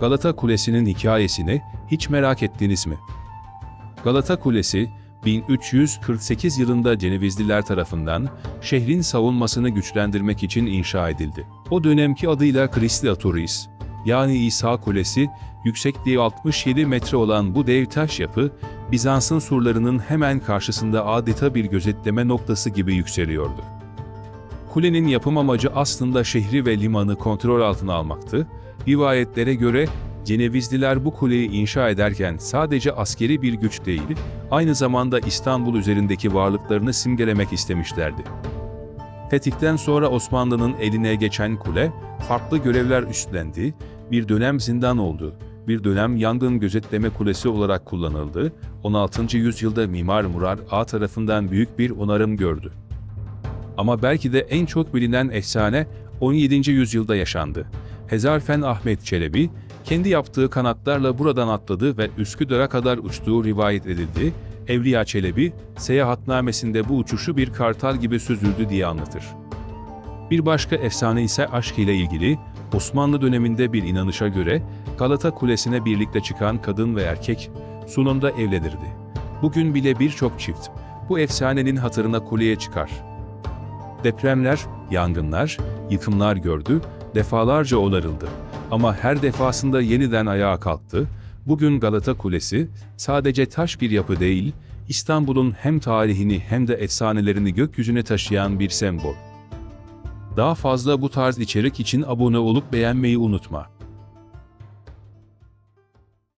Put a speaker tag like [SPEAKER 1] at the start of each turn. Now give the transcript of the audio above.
[SPEAKER 1] Galata Kulesi'nin hikayesini hiç merak ettiniz mi? Galata Kulesi, 1348 yılında Cenevizliler tarafından şehrin savunmasını güçlendirmek için inşa edildi. O dönemki adıyla Christiaturis, yani İsa Kulesi, yüksekliği 67 metre olan bu dev taş yapı, Bizans'ın surlarının hemen karşısında adeta bir gözetleme noktası gibi yükseliyordu. Kulenin yapım amacı aslında şehri ve limanı kontrol altına almaktı. Rivayetlere göre Cenevizliler bu kuleyi inşa ederken sadece askeri bir güç değil, aynı zamanda İstanbul üzerindeki varlıklarını simgelemek istemişlerdi. Fetihten sonra Osmanlı'nın eline geçen kule, farklı görevler üstlendi, bir dönem zindan oldu, bir dönem yangın gözetleme kulesi olarak kullanıldı, 16. yüzyılda Mimar Murar A tarafından büyük bir onarım gördü. Ama belki de en çok bilinen efsane 17. yüzyılda yaşandı. Hezarfen Ahmet Çelebi, kendi yaptığı kanatlarla buradan atladı ve Üsküdar'a kadar uçtuğu rivayet edildi. Evliya Çelebi, seyahatnamesinde bu uçuşu bir kartal gibi süzüldü diye anlatır. Bir başka efsane ise aşk ile ilgili, Osmanlı döneminde bir inanışa göre Galata Kulesi'ne birlikte çıkan kadın ve erkek sonunda evlenirdi. Bugün bile birçok çift bu efsanenin hatırına kuleye çıkar. Depremler, yangınlar, yıkımlar gördü, defalarca onarıldı. Ama her defasında yeniden ayağa kalktı. Bugün Galata Kulesi sadece taş bir yapı değil, İstanbul'un hem tarihini hem de efsanelerini gökyüzüne taşıyan bir sembol. Daha fazla bu tarz içerik için abone olup beğenmeyi unutma.